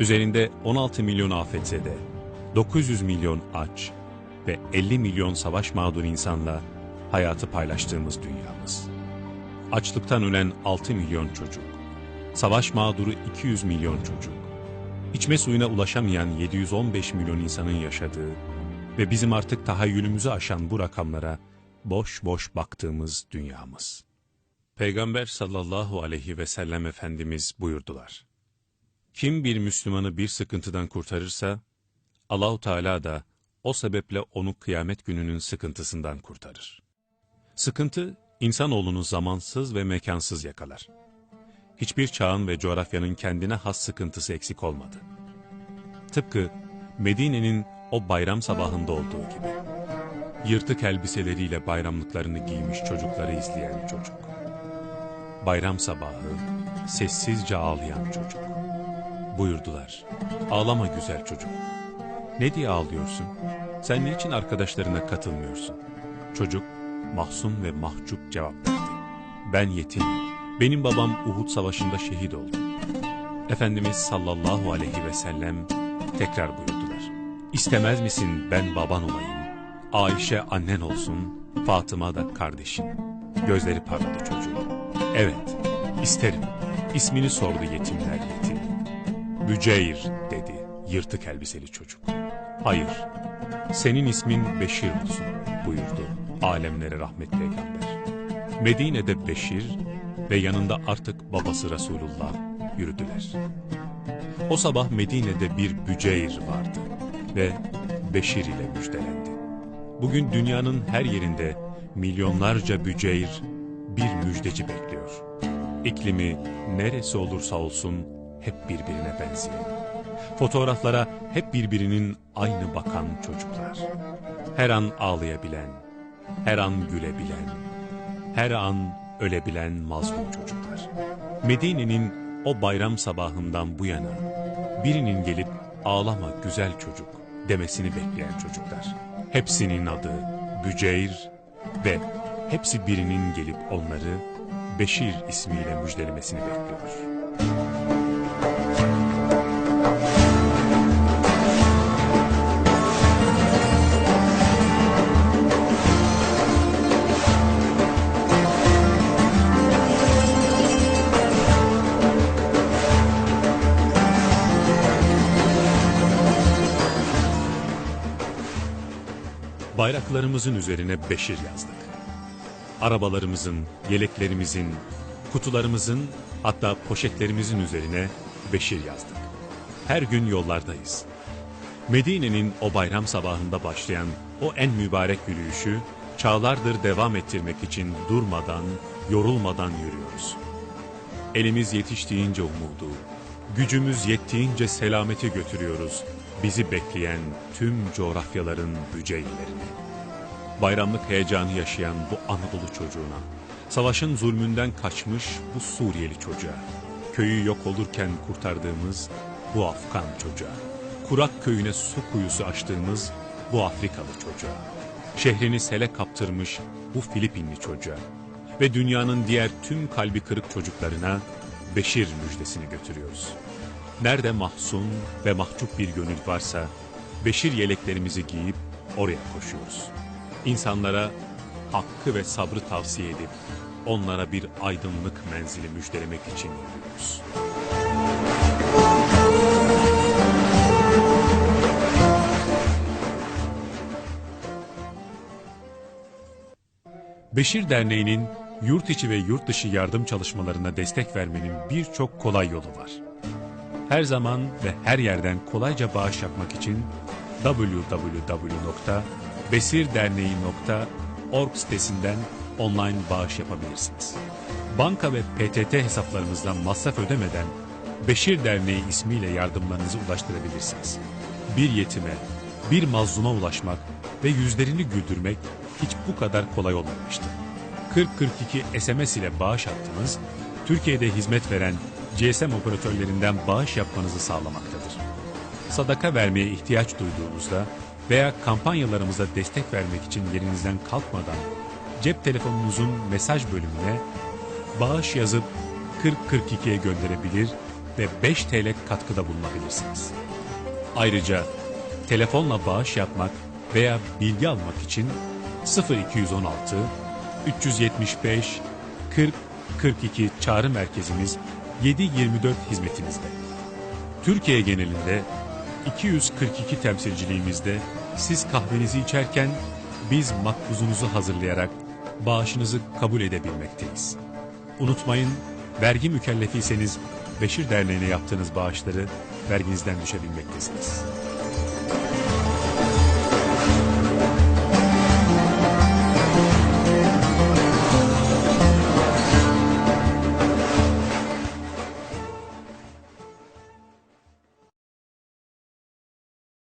Üzerinde 16 milyon afetzede, 900 milyon aç ve 50 milyon savaş mağdur insanla hayatı paylaştığımız dünyamız. Açlıktan ölen 6 milyon çocuk, savaş mağduru 200 milyon çocuk, içme suyuna ulaşamayan 715 milyon insanın yaşadığı ve bizim artık tahayyülümüzü aşan bu rakamlara boş boş baktığımız dünyamız. Peygamber sallallahu aleyhi ve sellem Efendimiz buyurdular. Kim bir Müslümanı bir sıkıntıdan kurtarırsa, Allahu Teala da o sebeple onu kıyamet gününün sıkıntısından kurtarır. Sıkıntı, insanoğlunu zamansız ve mekansız yakalar. Hiçbir çağın ve coğrafyanın kendine has sıkıntısı eksik olmadı. Tıpkı Medine'nin o bayram sabahında olduğu gibi. Yırtık elbiseleriyle bayramlıklarını giymiş çocukları izleyen çocuk. Bayram sabahı sessizce ağlayan çocuk. Buyurdular, ağlama güzel çocuk. Ne diye ağlıyorsun? Sen niçin arkadaşlarına katılmıyorsun? Çocuk mahzun ve mahcup cevap verdi. Ben yetim, benim babam Uhud savaşında şehit oldu. Efendimiz sallallahu aleyhi ve sellem tekrar buyurdular. İstemez misin ben baban olayım? Ayşe annen olsun, Fatıma da kardeşin. Gözleri parladı çocuğun. Evet, isterim. İsmini sordu yetimler yetim. Büceyr dedi yırtık elbiseli çocuk. Hayır, senin ismin Beşir olsun buyurdu alemlere rahmet peygamber. Medine'de Beşir ve yanında artık babası Resulullah yürüdüler. O sabah Medine'de bir Büceyr vardı ve Beşir ile müjdelendi. Bugün dünyanın her yerinde milyonlarca Büceyr bir müjdeci bekliyor. İklimi neresi olursa olsun hep birbirine benzeyen. Fotoğraflara hep birbirinin aynı bakan çocuklar. Her an ağlayabilen, her an gülebilen, her an ölebilen mazlum çocuklar. Medine'nin o bayram sabahından bu yana birinin gelip ağlama güzel çocuk demesini bekleyen çocuklar. Hepsinin adı Büceyr ve hepsi birinin gelip onları Beşir ismiyle müjdelemesini bekliyor. Bayraklarımızın üzerine Beşir yazdık. Arabalarımızın, yeleklerimizin, kutularımızın hatta poşetlerimizin üzerine Beşir yazdık. Her gün yollardayız. Medine'nin o bayram sabahında başlayan o en mübarek yürüyüşü çağlardır devam ettirmek için durmadan, yorulmadan yürüyoruz. Elimiz yetiştiğince umudu, gücümüz yettiğince selameti götürüyoruz bizi bekleyen tüm coğrafyaların büceylerini. Bayramlık heyecanı yaşayan bu Anadolu çocuğuna, savaşın zulmünden kaçmış bu Suriyeli çocuğa, köyü yok olurken kurtardığımız bu Afgan çocuğa, kurak köyüne su kuyusu açtığımız bu Afrikalı çocuğa, şehrini sele kaptırmış bu Filipinli çocuğa ve dünyanın diğer tüm kalbi kırık çocuklarına Beşir müjdesini götürüyoruz. Nerede mahzun ve mahcup bir gönül varsa beşir yeleklerimizi giyip oraya koşuyoruz. İnsanlara hakkı ve sabrı tavsiye edip onlara bir aydınlık menzili müjdelemek için yürüyoruz. Beşir Derneği'nin yurt içi ve yurt dışı yardım çalışmalarına destek vermenin birçok kolay yolu var her zaman ve her yerden kolayca bağış yapmak için www.besirderneği.org sitesinden online bağış yapabilirsiniz. Banka ve PTT hesaplarımızdan masraf ödemeden Beşir Derneği ismiyle yardımlarınızı ulaştırabilirsiniz. Bir yetime, bir mazluma ulaşmak ve yüzlerini güldürmek hiç bu kadar kolay olmamıştı. 4042 SMS ile bağış attınız, Türkiye'de hizmet veren GSM operatörlerinden bağış yapmanızı sağlamaktadır. Sadaka vermeye ihtiyaç duyduğunuzda veya kampanyalarımıza destek vermek için yerinizden kalkmadan cep telefonunuzun mesaj bölümüne bağış yazıp 4042'ye gönderebilir ve 5 TL katkıda bulunabilirsiniz. Ayrıca telefonla bağış yapmak veya bilgi almak için 0216 375 40 42 çağrı merkezimiz 724 hizmetinizde. Türkiye genelinde 242 temsilciliğimizde siz kahvenizi içerken biz makbuzunuzu hazırlayarak bağışınızı kabul edebilmekteyiz. Unutmayın, vergi mükellefiyseniz Beşir Derneği'ne yaptığınız bağışları verginizden düşebilmektesiniz.